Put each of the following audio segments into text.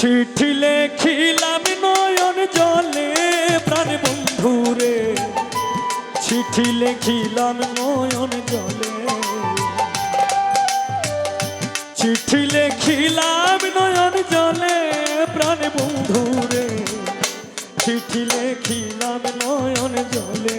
চিঠি লেখিলাম নয়ন জলে, প্রাণ বন্ধুরে। চিঠি লেখিলাম নয়ন জলে। চিঠি লেখিলাম নয়ন জলে, প্রাণ বন্ধুরে। চিঠি লেখিলাম নয়ন জলে।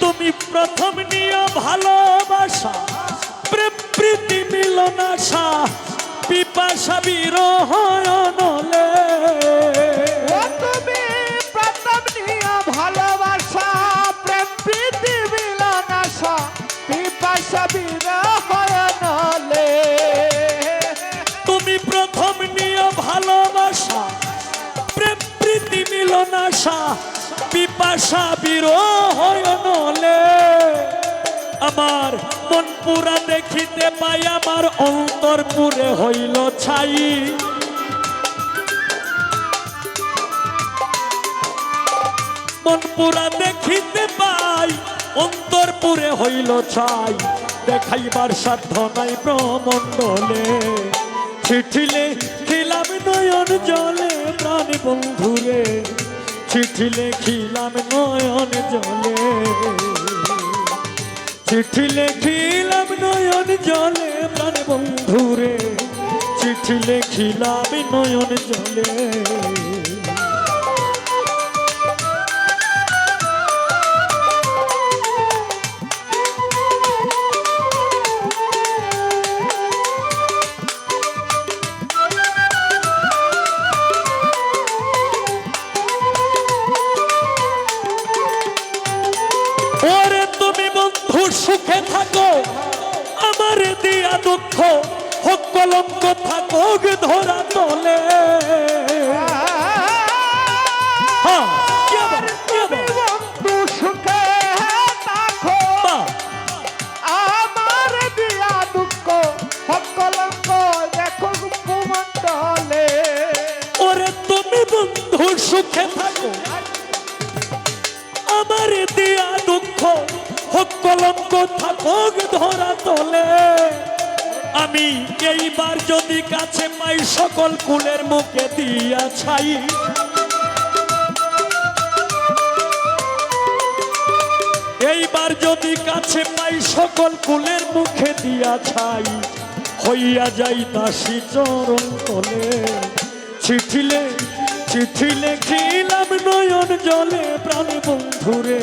তুমি প্রথম নিয়ে ভালোবাসা প্রীতি মিলনাশা পিপাসা বিরহ মিলনাশা পিপাসা বিরহ নলে। আমার মন পুরা দেখিতে পাই, আমার অন্তর পুরে হইল ছাই। মন পুরা দেখিতে পাই, অন্তর পুরে হইল ছাই। দেখাইবার সাধ্য নাই প্রমণ্ডলে চিঠিলে খিলাম নয়ন জলে প্রাণ বন্ধুরে। চিঠিলে লেখিলাম নয়ন জলে। চিঠি লেখিলাম নয়ন জলে প্রাণ বন্ধুরে। চিঠি লেখিলাম নয়ন জলে। দিয়া দুঃখ হোক কলঙ্ক থাকুক ধরা তলে হ্যাঁ, সুখে থাকো। আমার দিয়া দুঃখ হোক কলঙ্ক থাকুক ধরা তলে আমি এইবার যদি কাছে পাই সকল কুলের মুখে দিয়া ছাই। এইবার যদি কাছে পাই সকল কুলের মুখে দিয়া ছাই, হইয়া যাই দাসী চরণ তলে। চিঠিলে চিঠি লেখিলাম নয়ন জলে প্রাণ বন্ধুরে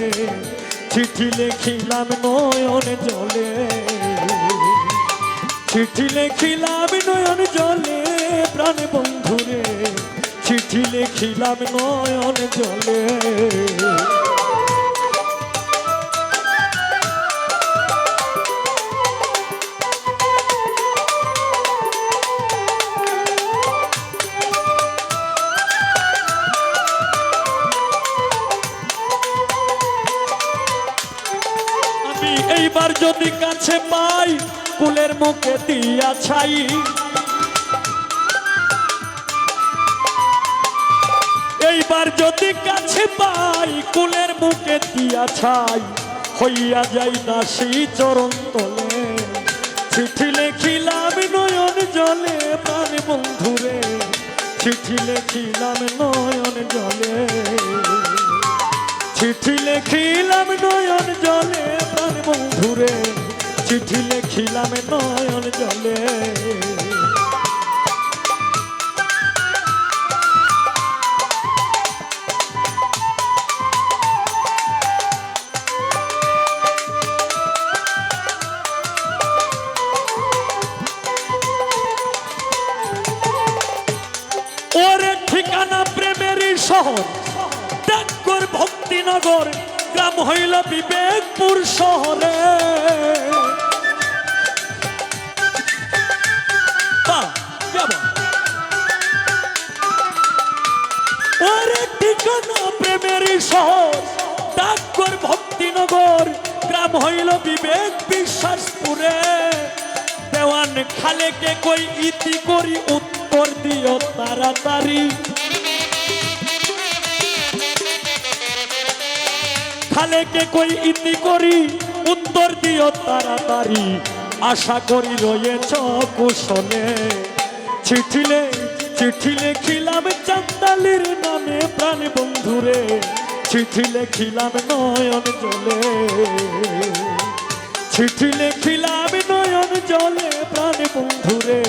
চিঠি লেখিলাম নয়ন জলে। চিঠি লেখিলাম নয়ন জলে প্রাণ বন্ধুরে। চিঠি লেখিলাম নয়ন জলে। এইবার যদি কাছে পাই কুলের মুখে দিয়া ছাই। এইবার যদি কাছে পাই, কুলের মুখে দিয়া ছাই। হইয়া যাই দাসী চরণ তলে। চিঠি লেখিলাম নয়ন জলে প্রাণ বন্ধুরে। চিঠি লেখিলাম নয়ন জলে। চিঠি লেখিলাম নয়ন জলে প্রাণ বন্ধুরে। চিঠি লেখিলাম নয়ন জলে। ওরে ঠিকানা প্রেমেরই শহর ডাকর ভক্তিনগর। গ্রাম হইল বিবেকপুর শহরে। প্রেমেরই শহর ডাকর ভক্তি নগর গ্রাম হইল বিবেক বিশ্বাসপুরে। দেওয়ান খালেকে কই ইতি করি, উত্তর দিও তাড়াতাড়ি। খালেকে কই ইতি করি? উত্তর দিও তাড়াতাড়ি। আশা করি রয়েছ কুশলে। চিঠিলে চিঠি লেখিলাম চান্দালির নামে প্রাণ বন্ধুরে। চিঠি লেখিলাম নয়ন জলে। চিঠি লেখিলাম নয়ন জলে প্রাণ বন্ধুরে।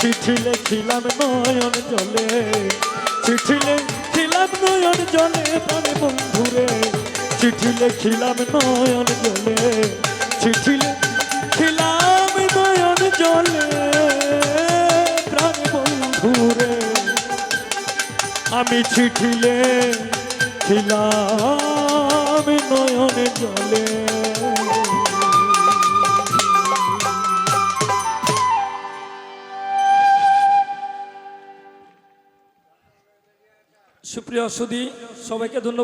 চিঠি লেখিলাম নয়ন জলে। চিঠি লেখিলাম নয়ন জলে প্রাণ বন্ধুরে। চিঠি লেখিলাম নয়ন জলে। চিঠি লেখিলাম নয়ন জলে। প্রাণ বন্ধুরে, আমি চিঠি লেখিলাম নয়ন জলে। সুপ্রিয় সুদী সবাইকে ধন্যবাদ।